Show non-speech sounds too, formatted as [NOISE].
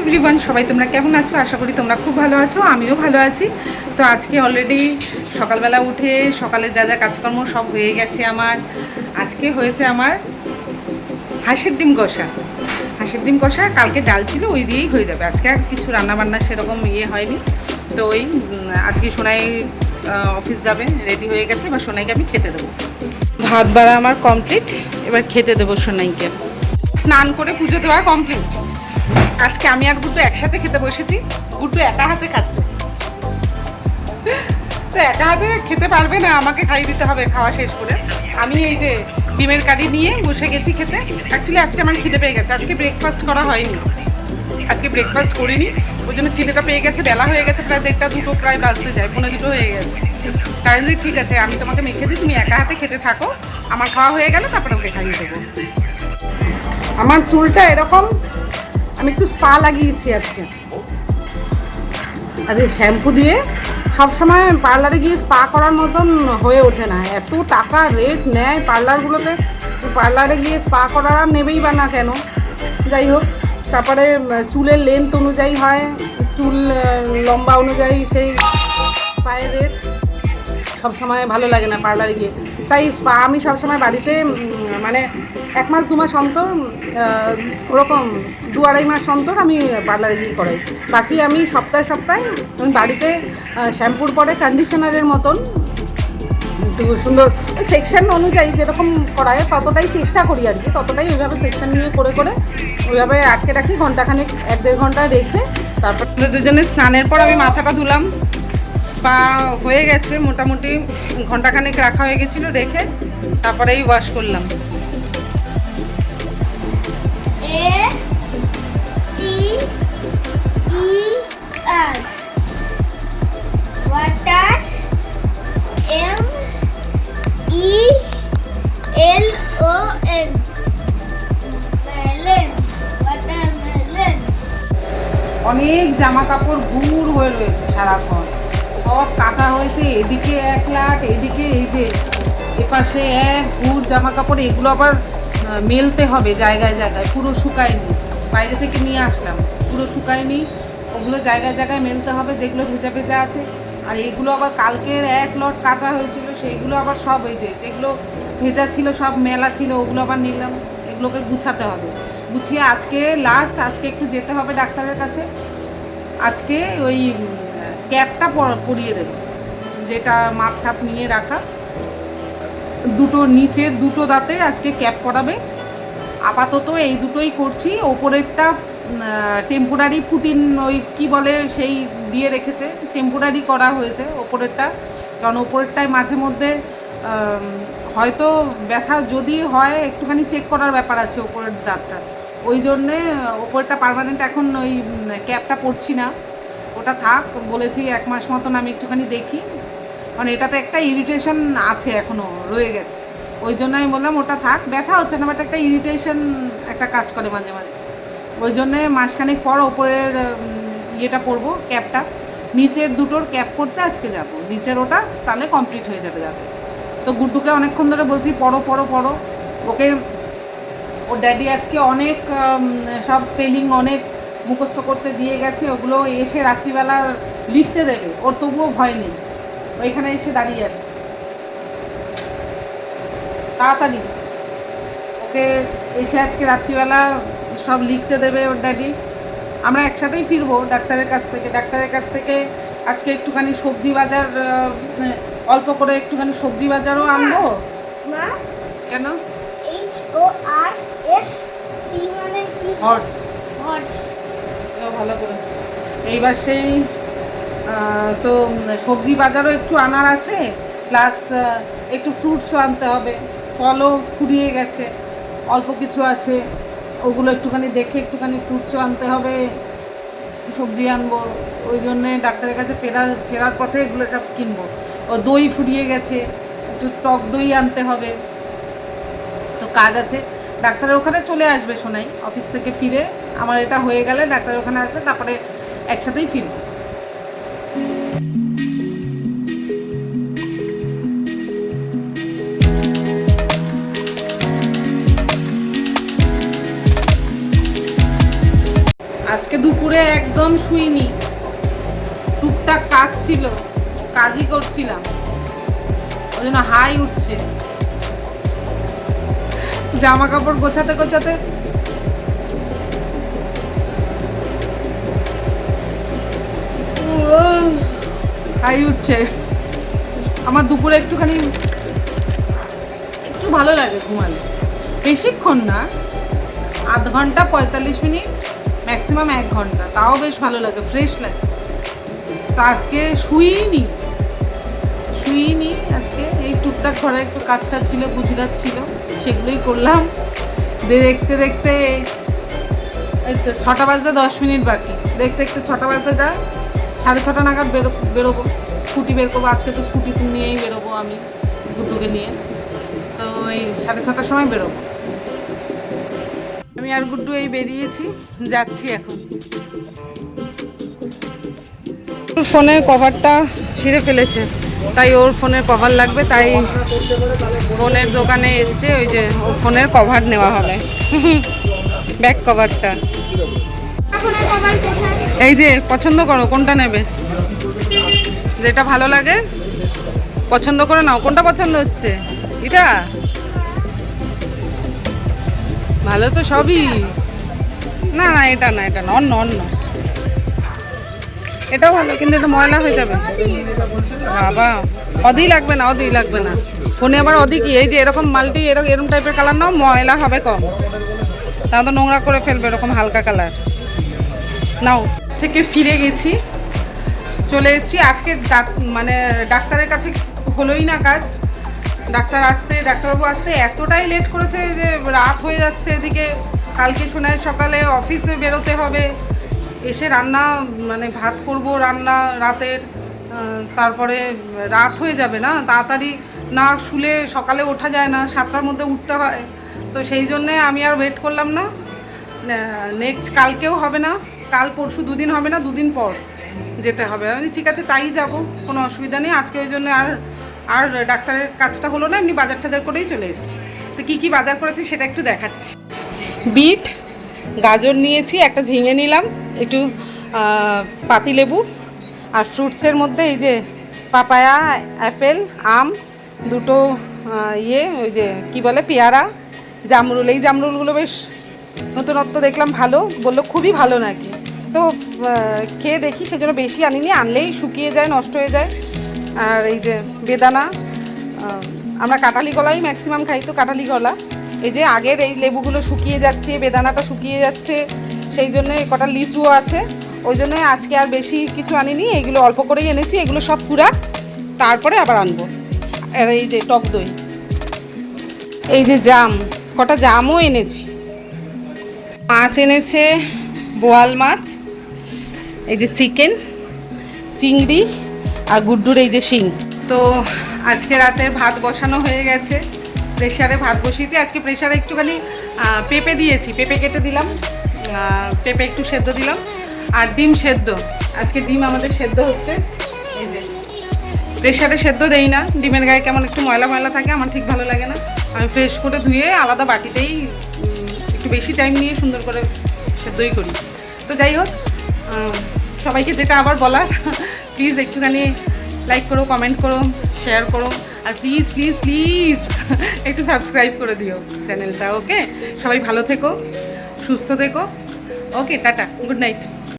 Everyone সবাই তোমরা কেমন আছো? আশা করি তোমরা খুব ভালো আছো, আমিও ভালো আছি। তো আজকে অলরেডি সকালবেলা উঠে সকালে যা যা কাজকর্ম সব হয়ে গেছে আমার। আজকে হয়েছে আমার হাঁসের ডিম কষা। হাঁসের ডিম কষা কালকে ডাল ছিল, ওই দিয়েই হয়ে যাবে। আজকে আর কিছু রান্নাবান্না সেরকম ইয়ে হয়নি। তো ওই আজকে সোনাই অফিস যাবে রেডি হয়ে গেছে। এবার সোনাইকে আমি খেতে দেবো। ভাত বাড়া আমার কমপ্লিট এবার খেতে দেবো সোনাইকে। স্নান করে পুজো দেওয়া কমপ্লিট আজকে আমি আর গুড্ডু একসাথে খেতে বসেছি। গুড্ডু একা হাতে খাচ্ছে। তো একা হাতে খেতে পারবে না, আমাকে খাইয়ে দিতে হবে খাওয়া শেষ করে। আমি এই যে ডিমের কারি নিয়ে বসে গেছি খেতে। অ্যাকচুয়ালি আজকে আমার খিদে পেয়ে গেছে। আজকে ব্রেকফাস্ট করা হয়নি। আজকে ব্রেকফাস্ট করিনি। ওই জন্য খিদেটা পেয়ে গেছে, বেলা হয়ে গেছে, প্রায় দেড়টা দুটো, প্রায় বাজতে যায় পনেরো দুটো হয়ে গেছে। তাই জন্য ঠিক আছে, আমি তোমাকে মেখে দিই, তুমি একা হাতে খেতে থাকো। আমার খাওয়া হয়ে গেলে, তারপরে ওকে খাইয়ে দেবো। আমার চুলটা এরকম আমি একটু স্পা লাগিয়েছি আজকে। আজকে শ্যাম্পু দিয়ে সবসময় পার্লারে গিয়ে স্পা করার মতন হয়ে ওঠে না। এত টাকা রেট নেয় পার্লারগুলোতে পার্লারে গিয়ে স্পা করার আর নেবেই বা না কেন? যাই হোক, তারপরে চুলের লেন্থ অনুযায়ী হয়, চুল লম্বা অনুযায়ী সেই স্পায়ের রেট সবসময় ভালো লাগে না পার্লারে গিয়ে। তাই স্পা আমি সবসময় বাড়িতে মানে এক মাস, দু মাস অন্তর ওরকম দু আড়াই মাস অন্তর আমি পার্লারে গিয়ে করাই। বাকি আমি সপ্তাহে সপ্তাহে আমি বাড়িতে শ্যাম্পুর পরে কন্ডিশনারের মতন সুন্দর সেকশন অনুযায়ী যেরকম করায় ততটাই চেষ্টা করি আর কি। ততটাই ওইভাবে সেকশন নিয়ে করে করে ওইভাবে আটকে রাখি, ঘন্টাখানেক, এক দেড় ঘণ্টা রেখে তারপর দুজনে স্নানের পর আমি মাথাটা ধুলাম। স্পা হয়ে গেছে মোটামুটি ঘন্টাখানেক রাখা হয়ে গেছিল রেখে তারপরেই ওয়াশ করলাম। E R water M E L O N melon watermelon অনেক জামা কাপড় গুড় হয়ে রয়েছে সারাক্ষণ। সব কাঁচা হয়েছে, এদিকে এক লাখ এদিকে এই যে এপাশে এক গুড় জামা কাপড় এগুলো আবার মেলতে হবে জায়গায় জায়গায়, পুরো শুকায়নি। বাইরে থেকে নিয়ে আসলাম, পুরো শুকায়নি, ওগুলো জায়গায় জায়গায় মেলতে হবে, যেগুলো ভেজা ভেজা আছে। আর এগুলো আবার কালকের এক লট কাঁচা হয়েছিল, সেইগুলো আবার সব যে, যেগুলো ভেজা ছিল, সব মেলা ছিল, ওগুলো আবার নিলাম। এগুলোকে গুছাতে হবে। গুছিয়ে আজকে লাস্ট আজকে একটু যেতে হবে ডাক্তারের কাছে। আজকে ওই ক্যাপটা পর- পরিয়ে দেবে। যেটা মাপ ঠাপ নিয়ে রাখা। দুটো নিচের দুটো দাঁতে আজকে ক্যাপ পরাবে। আপাতত এই দুটোই করছি। ওপরেরটা টেম্পোরারি ফুটিন ওই কি বলে সেই দিয়ে রেখেছে। টেম্পোরারি করা হয়েছে ওপরেরটা। কারণ ওপরেরটায় মাঝে মধ্যে হয়তো ব্যথা যদি হয়, একটুখানি চেক করার ব্যাপার আছে ওপরের দাঁতটা। ওই জন্যে ওপরটা পার্মানেন্ট এখন ওই ক্যাপটা পরছি না। ওটা থাক, বলেছি এক মাস মতন আমি একটুখানি দেখি। মানে এটাতে একটা ইরিটেশন আছে এখনও রয়ে গেছে। ওই জন্য আমি বললাম, ওটা থাক, ব্যথা হচ্ছে না বাট একটা ইরিটেশন একটা কাজ করে মাঝে মাঝে। ওই জন্যে মাসখানেক পর ওপরের ইয়েটা পরবো, ক্যাপটা। নিচের দুটোর ক্যাপ করতে আজকে যাব। নিচের ওটা তাহলে কমপ্লিট হয়ে যাবে যাবে তো গুড্ডুকে অনেকক্ষণ ধরে বলছি, পড়ো পড়ো পড়ো। ওকে, ওর ড্যাডি আজকে অনেক সব স্পেলিং অনেক মুখস্থ করতে দিয়ে গেছে ওগুলো এসে রাত্রিবেলা লিখতে দেবে ওর তবুও ভয় নেই। ওইখানে এসে দাঁড়িয়ে আছে। তাড়াতাড়ি। ওকে এসে আজকে রাত্রিবেলা সব লিখতে দেবে ওর ড্যাডি আমরা একসাথেই ফিরবো ডাক্তারের কাছ থেকে। ডাক্তারের কাছ থেকে আজকে একটুখানি সবজি বাজার অল্প করে একটুখানি সবজি বাজারও আনব। কেন? H O R S C মানে কি? হর্স। হর্স। ভালো করে। এইবার সেই তো সবজি বাজারও একটু আনার আছে প্লাস একটু ফ্রুটসও আনতে হবে। ফলও ফুরিয়ে গেছে, অল্প কিছু আছে, ওগুলো একটুখানি দেখে একটুখানি ফ্রুটসও আনতে হবে, সবজি আনব। ওই জন্যে ডাক্তারের কাছে ফেরার ফেরার পথে এগুলো সব কিনবো। ও দই ফুরিয়ে গেছে, একটু টক দই আনতে হবে। তো কাজ আছে। ডাক্তারের ওখানে চলে আসবে শোনাই অফিস থেকে ফিরে। আমার এটা হয়ে গেলে ডাক্তারের ওখানে আসবে, তারপরে একসাথেই ফিরবো। আজকে আজকে দুপুরে একদম শুইনি। টুকটাক কাজ ছিল, কাজই করছিলাম। ওই জন্য হাই উঠছে। জামা কাপড় গোছাতে গোছাতে। হাই উঠছে। আমার দুপুরে একটুখানি একটু ভালো লাগে ঘুমালে। বেশিক্ষণ না, আধ ঘণ্টা পঁয়তাল্লিশ মিনিট ম্যাক্সিমাম এক ঘণ্টা। তাও বেশ ভালো লাগে ফ্রেশ লাগে। তা আজকে শুইনি। শুইনি আজকে। এই টুকটাক ঘরে একটু কাজ টাজ ছিল গুজগাছ ছিল, সেগুলোই করলাম। দেখতে দেখতে এই তো ছটা বাজতে দশ মিনিট বাকি। দেখতে দেখতে ছটা বাজতে যা, সাড়ে ছটা নাগাদ বেরো, বেরোবো। স্কুটি বের করব। আজকে তো স্কুটি নিয়েই বেরোবো আমি দুটোকে নিয়ে। তো এই সাড়ে ছটার সময় বেরোবো। আমি আর গুড্ডু এই বেরিয়েছি, যাচ্ছি এখন। ফোনের কভারটা ছিঁড়ে ফেলেছে। তাই ওর ফোনের কভার লাগবে, তাই ফোনের দোকানে এসছে, ওই যে ওর ফোনের কভার নেওয়া হবে। [LAUGHS] ব্যাক কভারটা এই যে, পছন্দ করো, কোনটা নেবে? যেটা ভালো লাগে, পছন্দ করে নাও। কোনটা পছন্দ হচ্ছে? এটা ভালো তো সবই। না না, এটা না এটা না, অন্য অন্য। এটাও ভালো, কিন্তু এটা ময়লা হয়ে যাবে। বাবা, অদি লাগবে না, অদি লাগবে না। ফোনে আবার অদি কি? এই যে এরকম মালটি এরকম এরকম টাইপের কালার নাও, ময়লা হবে কম। তাহলে তো নোংরা করে ফেলবে এরকম হালকা কালার। নাও, থেকে ফিরে গেছি। চলে এসেছি। আজকে ডাক- মানে ডাক্তারের কাছে হলোই না কাজ। ডাক্তার আসতে, ডাক্তারবাবু আসতে এতটাই লেট করেছে যে রাত হয়ে যাচ্ছে এদিকে। কালকে শোনায় সকালে অফিসে বেরোতে হবে। এসে রান্না মানে ভাত করব রান্না রাতের তারপরে রাত হয়ে যাবে না, তাড়াতাড়ি না শুলে সকালে ওঠা যায় না, সাতটার মধ্যে উঠতে হয়। তো সেই জন্যে আমি আর ওয়েট করলাম না। নেক্সট কালকেও হবে না, কাল পরশু দুদিন হবে না, দুদিন পর যেতে হবে। আমি ঠিক আছে, তাই যাব, কোনো অসুবিধা নেই। আজকে ওই জন্য আর আর ডাক্তারের কাজটা হলো না, এমনি বাজার টাজার করেই চলে এসেছি। তো কী কী বাজার করেছি সেটা একটু দেখাচ্ছি। বিট, গাজর নিয়েছি, একটা ঝিঙে নিলাম একটু পাতিলেবু আর ফ্রুটসের মধ্যে এই যে পাপায়া অ্যাপেল আম, দুটো ইয়ে ওই যে কি বলে পেয়ারা, জামরুল। এই জামরুলগুলো বেশ নতুনত্ব দেখলাম ভালো, বলল খুবই ভালো নাকি। তো খেয়ে দেখি, সেজন্য বেশি আনিনি, আনলেই শুকিয়ে যায়, নষ্ট হয়ে যায়। আর এই যে বেদানা আমরা কাটালি কলাই ম্যাক্সিমাম খাই তো কাটালি কলা এই যে আগের এই লেবুগুলো শুকিয়ে যাচ্ছে, বেদানাটা শুকিয়ে যাচ্ছে সেই জন্য কটা লিচুও আছে। ওই জন্য আজকে আর বেশি কিছু আনিনি, এগুলো অল্প করেই এনেছি, এগুলো সব ফুরাক তারপরে আবার আনব। আর এই যে টক দই। এই যে জাম, কটা জামও এনেছি। মাছ এনেছে, বোয়াল মাছ, এই যে চিকেন, চিংড়ি আর গুড্ডুর এই যে শিং। তো আজকে রাতের ভাত বসানো হয়ে গেছে। প্রেশারে ভাত বসিয়েছি। আজকে প্রেশারে একটুখানি পেঁপে দিয়েছি, পেঁপে কেটে দিলাম। পেঁপে একটু সেদ্ধ দিলাম। আর ডিম সেদ্ধ। আজকে ডিম আমাদের সেদ্ধ হচ্ছে। প্রেশারে সেদ্ধ দেই না। ডিমের গায়ে কেমন একটু ময়লা ময়লা থাকে, আমার ঠিক ভালো লাগে না। আমি ফ্রেশ করে ধুয়ে আলাদা বাটিতেই একটু বেশি টাইম নিয়ে সুন্দর করে সেদ্ধই করি। তো যাই হোক সবাইকে যেটা আবার বলার [LAUGHS] প্লিজ একটুখানি লাইক করো কমেন্ট করো শেয়ার করো। আর প্লিজ প্লিজ প্লিজ একটু সাবস্ক্রাইব করে দিও চ্যানেলটা ওকে সবাই ভালো থেকো। সুস্থ থেকো। ওকে টাটা গুড নাইট